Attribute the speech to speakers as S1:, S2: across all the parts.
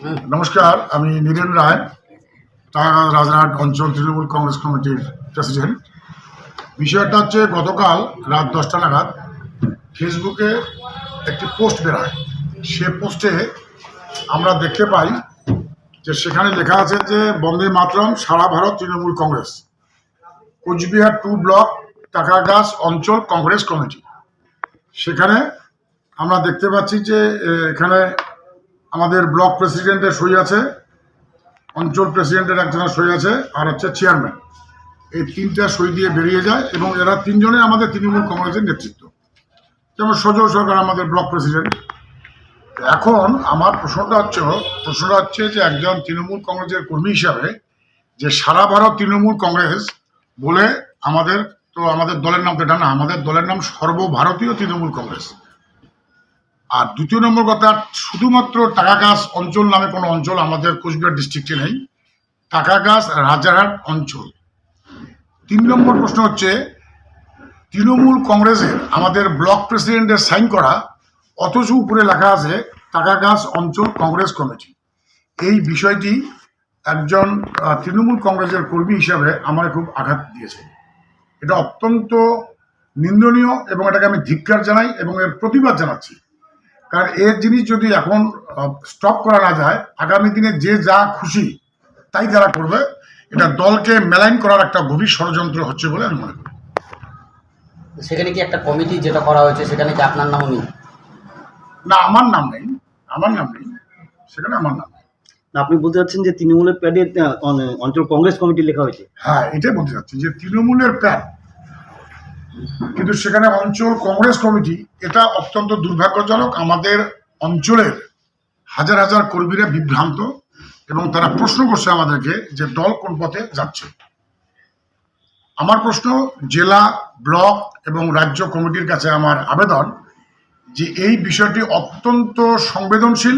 S1: নমস্কার, আমি নীরেন রায় রাজরাট অঞ্চল তৃণমূল কংগ্রেস কমিটির প্রেসিডেন্ট। বিষয়টা হচ্ছে, গতকাল রাত দশটা নাগাদ ফেসবুকে একটি পোস্ট বেরোয়। সে পোস্টে আমরা দেখতে পাই যে সেখানে লেখা আছে যে, বন্দে মাতরম, সারা Bharat Trinamool Congress. Cooch Behar two block, Takagach অঞ্চল কংগ্রেস কমিটি। সেখানে আমরা দেখতে পাচ্ছি যে এখানে আমাদের ব্লক প্রেসিডেন্টের সই আছে, অঞ্চল প্রেসিডেন্টের একজনের সই আছে, আর হচ্ছে চেয়ারম্যান। এই তিনটা সই দিয়ে বেরিয়ে যায় এবং এরা তিনজনে আমাদের তৃণমূল কংগ্রেসের নেতৃত্ব। যেমন সজল সরকার আমাদের ব্লক প্রেসিডেন্ট। এখন আমার প্রশ্নটা হচ্ছে প্রশ্নটা হচ্ছে যে একজন তৃণমূল কংগ্রেসের কর্মী হিসাবে যে সারা ভারত তৃণমূল কংগ্রেস বলে আমাদের, তো আমাদের দলের নাম তো এটা না, আমাদের দলের নাম সর্বভারতীয় তৃণমূল কংগ্রেস। আর দ্বিতীয় নম্বর কথা, শুধুমাত্র টাকাগাছ অঞ্চল নামে কোনো অঞ্চল আমাদের কোচবিহার ডিস্ট্রিক্টে নেই। টাকাগাছ রাজারহাট অঞ্চল। তিন নম্বর প্রশ্ন হচ্ছে, তৃণমূল কংগ্রেসের আমাদের ব্লক প্রেসিডেন্টের সাইন করা, অথচ উপরে লেখা আছে টাকাগাছ অঞ্চল কংগ্রেস কমিটি। এই বিষয়টি একজন তৃণমূল কংগ্রেসের কর্মী হিসাবে আমার খুব আঘাত দিয়েছে। এটা অত্যন্ত নিন্দনীয় এবং এটাকে আমি ধিক্কার জানাই এবং এর প্রতিবাদ জানাচ্ছি। কারণ এর জিনিস যদি এখন স্টপ করা না যায় আগামী দিনে যে যা খুশি তাই তারা করবে। এটা দলকে মেলাইন করার একটা গভীর ষড়যন্ত্র হচ্ছে বলে আমি মনে করি।
S2: সেখানে কি একটা কমিটি যেটা করা হয়েছে সেখানে কি আপনার নামও নেই?
S1: না আমার নাম নেই। আমার নাম নেই। সেখানে আমার নাম নেই।
S3: না, আপনি বলতে চাচ্ছেন যে তৃণমূলের প্যাডে অন- অঞ্চল কংগ্রেস কমিটি লেখা হয়েছে?
S1: হ্যাঁ এটাই বলতে চাচ্ছি যে তৃণমূলের প্যান কিন্তু সেখানে অঞ্চল কংগ্রেস কমিটি, এটা অত্যন্ত দুর্ভাগ্যজনক, আমাদের অঞ্চলের হাজার হাজার কর্মীরা বিভ্রান্ত এবং তারা প্রশ্ন করছে আমাদেরকে যে দল কোন পথে যাচ্ছে। আমার প্রশ্ন, জেলা, ব্লক এবং রাজ্য কমিটির কাছে আমার আবেদন যে এই বিষয়টি অত্যন্ত সংবেদনশীল,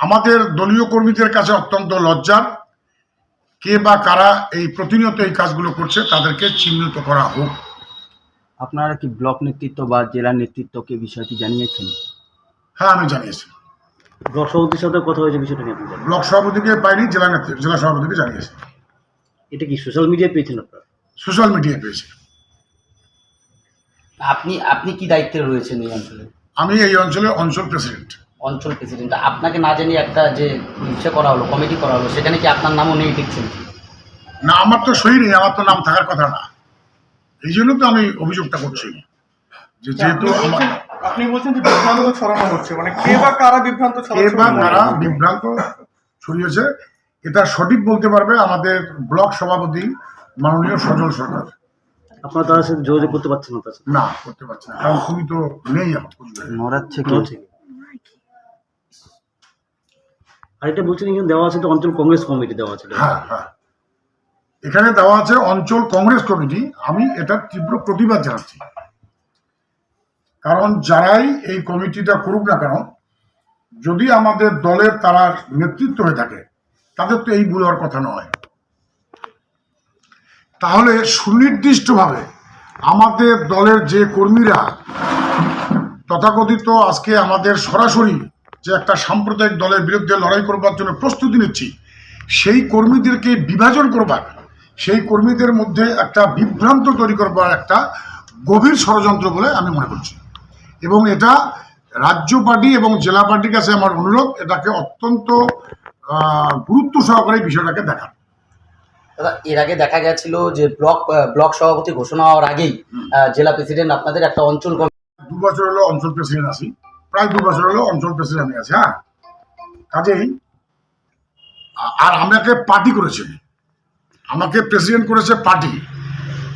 S1: আমাদের দলীয় কর্মীদের কাছে অত্যন্ত লজ্জার, কে বা কারা এই প্রতিনিয়ত এই কাজগুলো করছে তাদেরকে চিহ্নিত করা হোক।
S3: আপনারা কি ব্লক নেতৃত্ব বা জেলা নেতৃত্বকে বিষয়টি জানিয়েছেন?
S1: হ্যাঁ আমি জানিয়েছি।
S3: ব্লক সভাপতির সাথে কথা হয়েছে বিষয়টা নিয়ে আপনি জানেন?
S1: ব্লক সভাপতিকে পাইনি জেলা নেতৃত্ব জেলা সভাপতিকে জানিয়েছি।
S3: এটা কি সোশ্যাল মিডিয়ায় পেয়েছেন আপনারা?
S1: সোশ্যাল মিডিয়ায় পেয়েছি।
S2: আপনি আপনি কি দায়িত্বে রয়েছেন এই অঞ্চলে?
S1: আমি এই অঞ্চলের অঞ্চল প্রেসিডেন্ট।
S2: অঞ্চল প্রেসিডেন্ট। আপনাকে না জানিয়ে একটা যে ইচ্ছে করা হলো কমিটি করা হলো সেখানে কি আপনার নামও নেই দেখছেন?
S1: না আমার তো সই নেই আমার তো নাম থাকার কথা না। এই জন্য তো আমি অভিযোগটা করছি। যে যেহেতু আমার
S4: আপনি বলছেন যে বিভ্রান্ত ছড়ানো হচ্ছে। মানে কে বা কারা বিভ্রান্ত
S1: কে বা কারা বিভ্রান্ত ছড়িয়েছে এটা সঠিক বলতে পারবে আমাদের ব্লক সভাপতি মাননীয় সজল সরকার।
S3: আপনারা তাদের সাথে যোগাযোগ করতে পারছেন না
S1: না করতে পারছি না কারণ তুমি তো নেই কোচবিহারে।
S3: নড়ার থেকে আর এটা বলছেন এখানে দেওয়া আছে তো অঞ্চল কংগ্রেস কমিটি দেওয়া আছে।
S1: হ্যাঁ হ্যাঁ। এখানে দেওয়া আছে অঞ্চল কংগ্রেস কমিটি। আমি এটার তীব্র প্রতিবাদ জানাচ্ছি। কারণ যারাই এই কমিটিটা করুক না কেন, যদি আমাদের দলের তারা নেতৃত্ব হয়ে থাকে, তাদের তো এই ভুল হওয়ার কথা নয়। তাহলে সুনির্দিষ্টভাবে আমাদের দলের যে কর্মীরা, তথাকথিত আজকে আমাদের সরাসরি যে একটা সাম্প্রদায়িক দলের বিরুদ্ধে লড়াই করবার জন্য প্রস্তুতি নিচ্ছি, সেই কর্মীদেরকে বিভাজন করবার সেই কর্মীদের মধ্যে একটা বিভ্রান্ত তৈরি করবার একটা গভীর ষড়যন্ত্র বলে আমি মনে করছি। এবং এটা রাজ্য পার্টি এবং জেলা পার্টির কাছে আমার অনুরোধ এটাকে অত্যন্ত গুরুত্ব সহকারে বিষয়টাকে দেখার
S2: দাদা এর আগে দেখা গেছিল যে ব্লক ব্লক সভাপতি ঘোষণা হওয়ার আগেই জেলা প্রেসিডেন্ট আপনাদের একটা অঞ্চল
S1: দু বছর হলো অঞ্চল প্রেসিডেন্ট আছি প্রায় দু বছর হলো অঞ্চল প্রেসিডেন্ট আমি আছি হ্যাঁ? কাজেই আর আমাকে পার্টি করেছে। আমাকে প্রেসিডেন্ট করেছে পার্টি।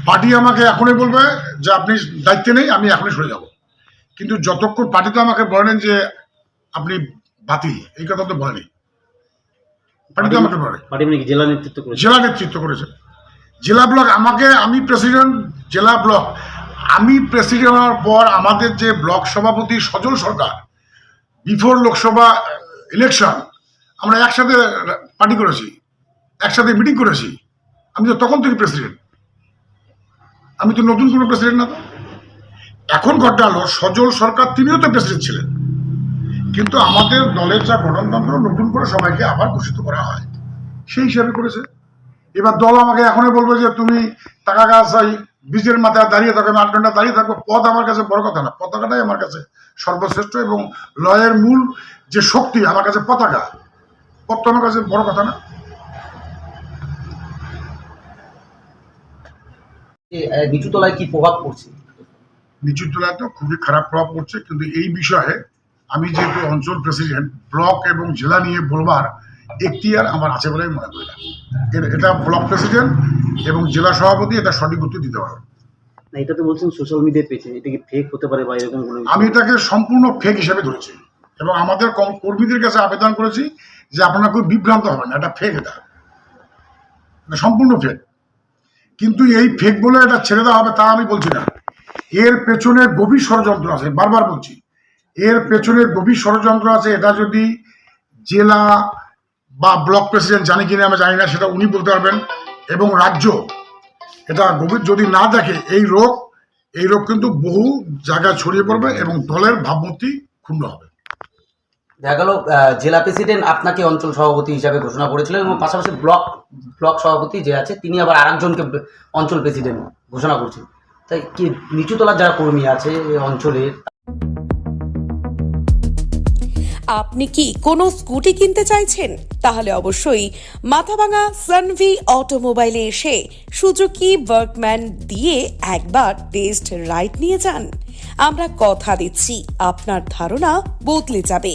S1: পার্টি আমাকে এখনই বলবে যে আপনি দায়িত্বে নেই আমি এখনই সরে যাব। কিন্তু যতক্ষণ পার্টি তো আমাকে বলেন যে আপনি বাতিল এই কথা তো বলেনি পার্টি তো আমাকে বলে।
S3: পার্টি মানে জেলা নেতৃত্ব করেছে।
S1: জেলা নেতৃত্ব করেছে। জেলা ব্লক আমাকে আমি প্রেসিডেন্ট জেলা ব্লক। আমি প্রেসিডেন্ট হওয়ার পর আমাদের যে ব্লক সভাপতি সজল সরকার বিফোর লোকসভা ইলেকশন আমরা একসাথে পার্টি করেছি একসাথে মিটিং করেছি। আমি তো তখন থেকে প্রেসিডেন্ট আমি তো নতুন কোনো প্রেসিডেন্ট না তো। এখন ঘটনা হলো, সজল সরকার তিনিও তো প্রেসিডেন্ট ছিলেন। কিন্তু আমাদের দলের যা গঠনতন্ত্র, নতুন করে সবাইকে আবার ঘোষিত করা হয়। সেই হিসাবে করেছে। এবার দল আমাকে এখনই বলবে যে, তুমি টাকা গাছ বীজের মাথায় দাঁড়িয়ে থাকো, আমি আট ঘণ্টা দাঁড়িয়ে থাকব। পদ আমার কাছে বড় কথা না। পতাকাটাই আমার কাছে সর্বশ্রেষ্ঠ এবং লয়ের মূল যে শক্তি, আমার কাছে পতাকা। পদ তো আমার কাছে বড় কথা না।
S2: এ, আহ, নিচুতলায় কি প্রভাব পড়ছে?
S1: নিচু তলায় তো খুবই খারাপ প্রভাব পড়ছে কিন্তু এই বিষয়ে আমি যেহেতু অঞ্চল প্রেসিডেন্ট ব্লক এবং জেলা নিয়ে বলবার এখতিয়ার আমার আছে বলে আমি মনে করি না। এটা ব্লক প্রেসিডেন্ট এবং জেলা সভাপতি এটা সঠিক উত্তর দিতে পারবে।
S3: না এটা তো বলছেন সোশ্যাল মিডিয়ায় পেয়েছেন এটা কি ফেক হতে পারে বা এরকম কোনো
S1: আমি এটাকে সম্পূর্ণ ফেক হিসেবে ধরেছি এবং আমাদের কর্মীদের কাছে আবেদন করেছি যে আপনারা খুব বিভ্রান্ত হবেন না এটা ফেক এটা। এটা সম্পূর্ণ ফেক কিন্তু এই ফেক বলে এটা ছেড়ে দেওয়া হবে তা আমি বলছি না। এর পেছনে গভীর ষড়যন্ত্র আছে, বারবার বলছি। এর পেছনে গভীর ষড়যন্ত্র আছে, এটা যদি জেলা বা ব্লক প্রেসিডেন্ট জানি কিনা আমি জানি না, সেটা উনি বলতে পারবেন। এবং রাজ্য, এটা গভীর যদি না দেখে, এই রোগ এই রোগ কিন্তু বহু জায়গায় ছড়িয়ে পড়বে এবং দলের ভাবমূর্তি ক্ষুণ্ণ হবে।
S2: দেখা গেল জেলা প্রেসিডেন্ট আপনাকে অঞ্চল সভাপতি হিসাবে ঘোষণা করেছিলেন এবং পাশাপাশি ব্লক ব্লক সভাপতি যে আছে, তিনি আবার আরেকজনকে অঞ্চল প্রেসিডেন্ট ঘোষণা করছেন। তাই কি নিচুতলার যারা কর্মী আছে অঞ্চলের
S5: আপনি কি কোনো স্কুটি কিনতে চাইছেন? তাহলে অবশ্যই মাথাভাঙা সানভি অটোমোবাইলে এসে সুজুকি ওয়ার্কম্যান দিয়ে একবার টেস্ট রাইড নিয়ে যান। আমরা কথা দিচ্ছি, আপনার ধারণা বদলে যাবে।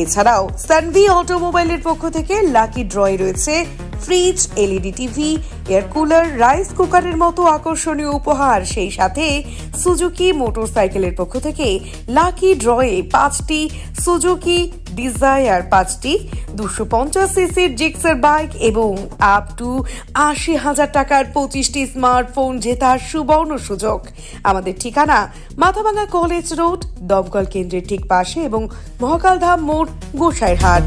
S5: এছাড়াও সানভি অটোমোবাইলের পক্ষ থেকে লাকি ড্রয় রয়েছে fridge LED TV air cooler rice কুকারের মতো আকর্ষণীয় উপহার। সেই সাথে সুজুকি মোটর সাইকেলের পক্ষ থেকে লাকি ড্রয়ে পাঁচটি সুজুকি ডিজায়ার পাঁচটি। দুশো পঞ্চাশ সিসির জিক্সের বাইক এবং আপ টু আশি হাজার টাকার পঁচিশটি স্মার্টফোন জেতার সুবর্ণ সুযোগ। আমাদের ঠিকানা মাথাভাঙা কলেজ রোড দমকল কেন্দ্রের ঠিক পাশে এবং মহাকালধাম মোড় গোসাইরহাট।